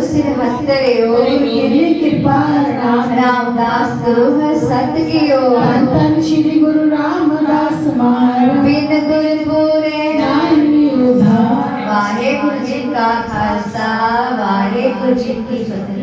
ਸਿਰ ਹੱਥ ਧਰਿਓ ਮੇਰੀ ਕਿਰਪਾ ਨਾਮ ਰਾਮਦਾਸ ਗੁਰੂ ਹਰ ਸਤ ਕੀਓ ਅੰਤਨ ਸ਼੍ਰੀ ਗੁਰੂ ਰਾਮਦਾਸ ਮਾਰ ਬਿਨ ਦੁਰ ਪੂਰੇ ਨਾਹੀ ਉਧਾਰ। ਵਾਹਿਗੁਰੂ ਜੀ ਕਾ ਖਾਲਸਾ ਵਾਹਿਗੁਰੂ ਜੀ ਕੀ ਫਤਿਹ।